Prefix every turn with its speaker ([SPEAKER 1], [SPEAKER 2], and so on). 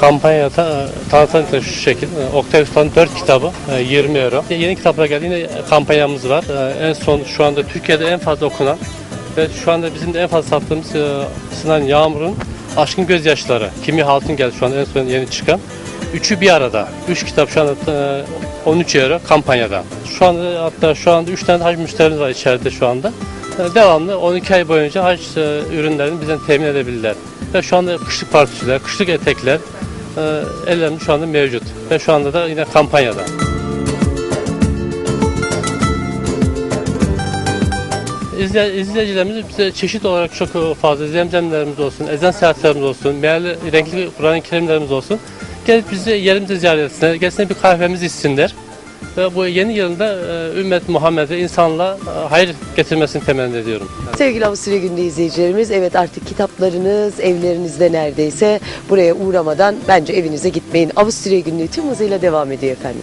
[SPEAKER 1] kampanyada e, tanıtım da şu şekilde. E, Oktay Usta'nın 4 kitabı e, 20 euro. Yeni kitaplar geldi. Yine kampanyamız var. E, En son şu anda Türkiye'de en fazla okunan ve şu anda bizim de en fazla sattığımız e, Sinan Yağmur'un Aşkın Gözyaşları. Kimi Hatun geldi şu anda en son yeni çıkan. Üçü bir arada. Üç kitap şu anda e, 13 euro kampanyada. Şu anda hatta şu anda 3 tane hac müşterimiz var içeride şu anda. E, Devamlı 12 ay boyunca hac e, ürünlerini bizden temin edebilirler. Ve şu anda kışlık partüsüler, kışlık etekler e, ellerinde şu anda mevcut. Ve şu anda da yine kampanyada. İzle, izleyicilerimiz bize çeşit olarak çok fazla zemzemlerimiz olsun, ezan saatlerimiz olsun, meğerli renkli Kur'an-ı Kerimlerimiz olsun. Gelip bizi yerimize ziyaret etsinler, gelsinler bir kahvemizi içsinler. Ve bu yeni yılında e, ümmet Muhammed'e insanla e, hayır getirmesini temenni ediyorum.
[SPEAKER 2] Sevgili Avusturya Günü izleyicilerimiz, evet artık kitaplarınız evlerinizde neredeyse buraya uğramadan bence evinize gitmeyin. Avusturya Günü tüm hızıyla devam ediyor efendim.